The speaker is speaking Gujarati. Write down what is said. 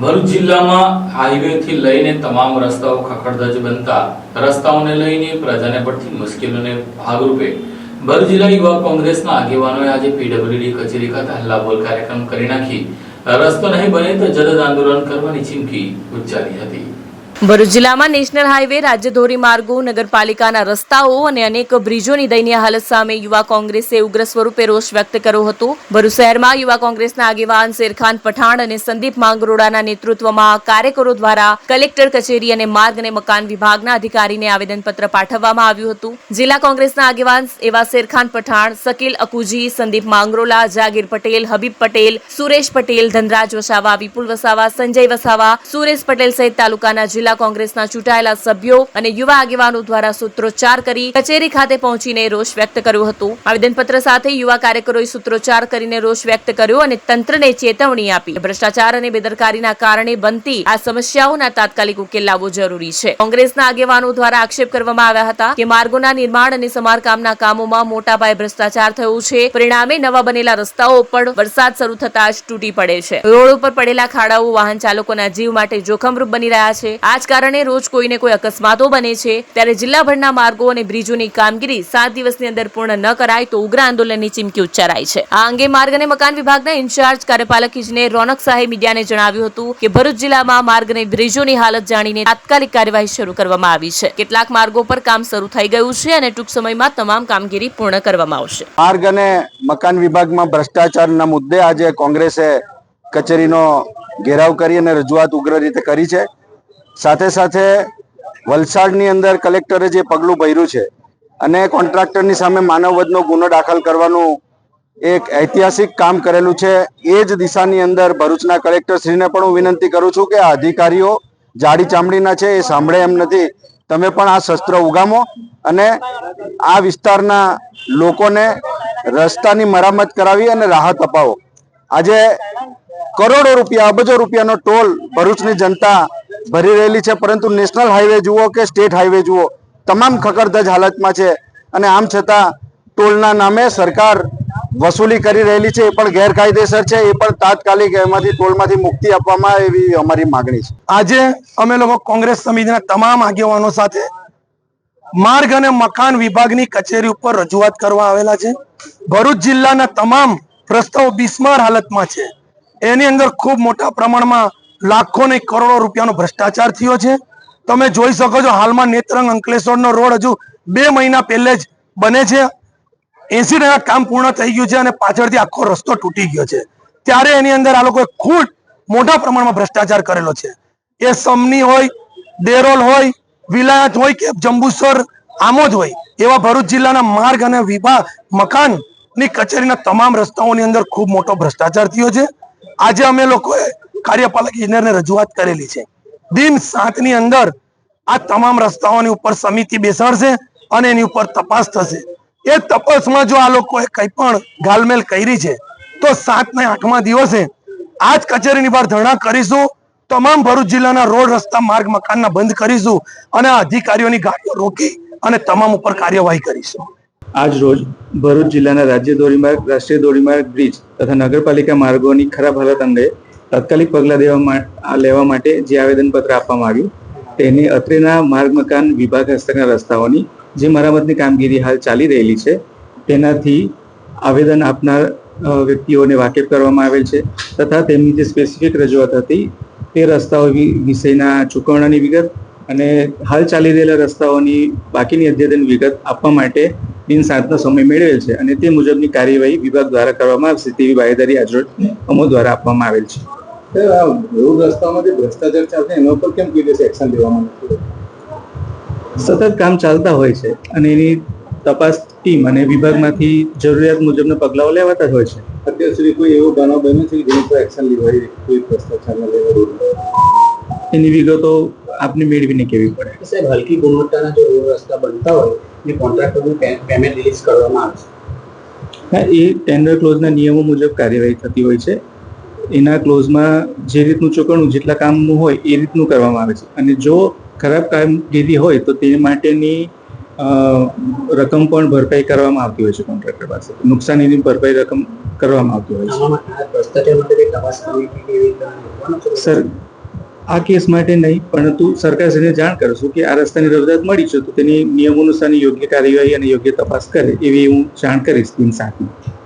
ભરૂચ જિલ્લામાં હાઈવેથી લઈને તમામ રસ્તાઓ ખખડધજ બનતા રસ્તાઓને લઈને પ્રજાને પડતી મુશ્કેલીઓને ભાગરૂપે ભરૂચ જિલ્લા યુવા કોંગ્રેસના આગેવાનોએ આજે પીડબ્લ્યુડી કચેરી ખાતે હલ્લાબોલ કાર્યક્રમ કરી નાખી. રસ્તો નહીં બને તો જલદ આંદોલન કરવાની ચીમકી ઉચ્ચારી હતી. ભરૂચ જિલ્લામાં નેશનલ હાઈવે, રાજ્ય ધોરીમાર્ગો નગરપાલિકાના રસ્તાઓ અને અનેક બ્રિજોની દયનીય હાલત સામે યુવા કોંગ્રેસે ઉગ્ર સ્વરૂપે રોષ વ્યક્ત કર્યો હતો. ભરૂચ શહેરમાં યુવા કોંગ્રેસના આગેવાન શેરખાન પઠાણ અને સંદીપ માંગરોડાના નેતૃત્વમાં કાર્યકરો દ્વારા કલેક્ટર કચેરી અને માર્ગ અને મકાન વિભાગના અધિકારીને આવેદનપત્ર પાઠવવામાં આવ્યું હતું. જિલ્લા કોંગ્રેસના આગેવાન એવા શેરખાન પઠાણ શકીલ અકુજી, સંદીપ માંગરોલા, જાગીર પટેલ, હબીબ પટેલ, સુરેશ પટેલ, ધનરાજ વસાવા, વિપુલ વસાવા, સંજય વસાવા, સુરેશ પટેલ સહિત તાલુકાના જિલ્લા કોંગ્રેસના ચૂંટાયેલા સભ્યો અને યુવા આગેવાનો દ્વારા સૂત્રોચ્ચાર કરી કચેરી ખાતે પહોંચીને રોષ વ્યક્ત કર્યો હતો. આવેદનપત્ર સાથે યુવા કાર્યકરોએ સૂત્રોચ્ચાર કરીને રોષ વ્યક્ત કર્યો અને તંત્રને ચેતવણી આપી. ભ્રષ્ટાચાર અને બેદરકારીના કારણે બનતી આ સમસ્યાઓના તાત્કાલિક ઉકેલ લાવવો જરૂરી છે. કોંગ્રેસના આગેવાનો દ્વારા આક્ષેપ કરવામાં આવ્યા હતા કે માર્ગોના નિર્માણ અને સમારકામના કામોમાં મોટા પાયે ભ્રષ્ટાચાર થયો છે. પરિણામે નવા બનેલા રસ્તાઓ પણ વરસાદ શરૂ થતા જ તૂટી પડે છે. રોડ ઉપર પડેલા ખાડાઓ વાહન ચાલકોના જીવ માટે જોખમરૂપ બની રહ્યા છે. આ જ કારણે રોજ કોઈને કોઈ અકસ્માતો બને છે. ત્યારે જિલ્લાભરના માર્ગો અને બ્રિજોની કામગીરી સાત દિવસની અંદર પૂર્ણ ન કરાય તો ઉગ્ર આંદોલનની ચીમકી ઉચ્ચારાઈ છે. આ અંગે માર્ગ અને મકાન વિભાગના ઇન્ચાર્જ કાર્યપાલક ઇજનેર રોનક શાહે મીડિયાને જણાવ્યું હતું કે ભરૂચ જિલ્લામાં માર્ગ અને બ્રિજોની હાલત જાણીને તાત્કાલિક કાર્યવાહી શરૂ કરવામાં આવી છે. કેટલાક માર્ગો પર કામ શરૂ થઈ ગયું છે અને ટૂંક સમયમાં તમામ કામગીરી પૂર્ણ કરવામાં આવશે. માર્ગ અને મકાન વિભાગમાં ભ્રષ્ટાચારના મુદ્દે આજે કોંગ્રેસે કચેરીનો ઘેરાવ કરી અને રજૂઆત ઉગ્ર રીતે કરી છે. સાથે સાથે વલસાડની અંદર કલેક્ટરે જે પગલું ભર્યું છે અને કોન્ટ્રાક્ટરની સામે માનવવધનો ગુનો દાખલ કરવાનું એક ઐતિહાસિક કામ કરેલું છે, એ જ દિશાની અંદર ભરૂચના કલેક્ટરશ્રીને પણ હું વિનંતી કરું છું કે આ અધિકારીઓ જાડી ચામડીના છે, એ સાંભળે એમ નથી. તમે પણ આ શસ્ત્ર ઉગામો અને આ વિસ્તારના લોકોને રસ્તાની મરામત કરાવી અને રાહત અપાવો. આજે કરોડો રૂપિયા, અબજો રૂપિયાનો ટોલ ભરૂચની જનતા ભરી રહેલી છે, પરંતુ નેશનલ હાઈવે જુઓ કે સ્ટેટ હાઈવે જુઓ, તમામ ખકડધજ હાલતમાં છે. અને આમ છતાં, ટોલના નામે સરકાર વસૂલી કરી રહેલી છે, એ પણ ગેરકાયદેસર છે, એ પણ તાત્કાલિક એમાંથી ટોલમાંથી મુક્તિ આપવામાં એવી અમારી માગણી છે. આજે અમે લોકો કોંગ્રેસ સમિતિના તમામ આગેવાનો સાથે માર્ગ અને મકાન વિભાગની કચેરી ઉપર રજૂઆત કરવા આવેલા છે. ભરૂચ જિલ્લાના તમામ રસ્તાઓ બિસ્માર હાલતમાં છે. એની અંદર ખૂબ મોટા પ્રમાણમાં લાખો ને કરોડો રૂપિયાનો ભ્રષ્ટાચાર થયો છે. તમે જોઈ શકો છો હાલમાં નેત્રંગ અંકલેશ્વરનો રોડ હજુ બે મહિના પહેલે જ બને છે. એસી ટકા કામ પૂર્ણ થઈ ગયું છે અને પાછળથી આખો રસ્તો તૂટી ગયો છે. ત્યારે એની અંદર આ લોકોએ ખૂબ મોટા પ્રમાણમાં ભ્રષ્ટાચાર કરેલો છે. એ સમની હોય દેરોલ હોય, વિલાયત હોય કે જંબુસર, આમોદ હોય, એવા ભરૂચ જિલ્લાના માર્ગ અને વિભાગ મકાનની કચેરીના તમામ રસ્તાઓની અંદર ખૂબ મોટો ભ્રષ્ટાચાર થયો છે. આજે અમે લોકોએ કાર્યપાલક ઇજનેરને રજૂઆત કરેલી છે. દિન સાતની અંદર આ તમામ રસ્તાઓની ઉપર સમિતિ બેસાડશે અને એની ઉપર તપાસ થશે. એ તપાસમાં જો આ લોકોએ કંઈ પણ ગાલમેલ કરી છે, તો સાત ને આઠમા દિવસે આજ કચેરીની બહાર ધરણા કરીશું, તમામ ભરૂચ જિલ્લાના રોડ રસ્તા, માર્ગ, મકાનના બંધ કરીશું અને અધિકારીઓની ગાડીઓ રોકી અને તમામ ઉપર કાર્યવાહી કરીશું. આજ રોજ ભરૂચ જિલ્લાના રાજ્ય ધોરીમાર્ગ, રાષ્ટ્રીય ધોરીમાર્ગ બ્રિજ તથા નગરપાલિકા માર્ગોની ખરાબ હાલત અંગે તાત્કાલિક પગલાં દેવા લેવા માટે જે આવેદનપત્ર આપવામાં આવ્યું, તેની અત્રેના માર્ગ મકાન વિભાગ હસ્તકના રસ્તાઓની જે મરામતની કામગીરી હાલ ચાલી રહેલી છે, તેનાથી આવેદન આપનાર વ્યક્તિઓને વાકેફ કરવામાં આવેલ છે, તથા તેમની જે સ્પેસિફિક રજૂઆત હતી, તે રસ્તાઓ વિષયના ચૂકવણાની વિગત અને હાલ ચાલી રહેલા રસ્તાઓની બાકીની અદ્યતન વિગત આપવા માટે દિન સાતનો સમય મેળવેલ છે અને તે મુજબની કાર્યવાહી વિભાગ દ્વારા કરવામાં આવશે તેવી બાહેદારી આજરોજ અમો દ્વારા આપવામાં આવેલ છે. રોડ રસ્તામાં જે ભ્રષ્ટાચાર ચાલશે એના ઉપર કેમ કોઈ દિવસ એક્શન લેવામાં નથી સતત કામ ચાલતા હોય છે અને એની તપાસ ટીમ અને વિભાગમાંથી જરૂરિયાત મુજબના પગલાઓ લેવાતા જ હોય છે. અત્યાર સુધી કોઈ એવો બનાવ બન્યો છે કે જેની પર એક્શન લેવાય કોઈ ભ્રષ્ટાચારના લેવા એની વિગતો આપને મેળવીને કેવી પડે? સાહેબ હલકી ગુણવત્તાના જો રોડ રસ્તા બનતા હોય એ કોન્ટ્રાક્ટરનું પેમેન્ટ રિલીઝ કરવામાં આવશે. હા એ ટેન્ડર ક્લોઝના નિયમો મુજબ કાર્યવાહી થતી હોય છે. એના ક્લોઝમાં જે રીતનું ચૂકવણું જેટલા કામનું હોય એ રીતનું કરવામાં આવે છે. અને જો ખરાબ કામગીરી હોય તો તે માટેની રકમ પણ ભરપાઈ કરવામાં આવતી હોય છે કોન્ટ્રાક્ટર પાસે. નુકસાનીની ભરપાઈ રકમ કરવામાં આવતી હોય છે? સર આ કેસ માટે નહીં પરંતુ સરકારશ્રીને જાણ કરશું કે આ રસ્તાની રજૂઆત મળી છે તો તેની નિયમોનુસારની યોગ્ય કાર્યવાહી અને યોગ્ય તપાસ કરે એવી હું જાણ કરીશ ટીમ સાથે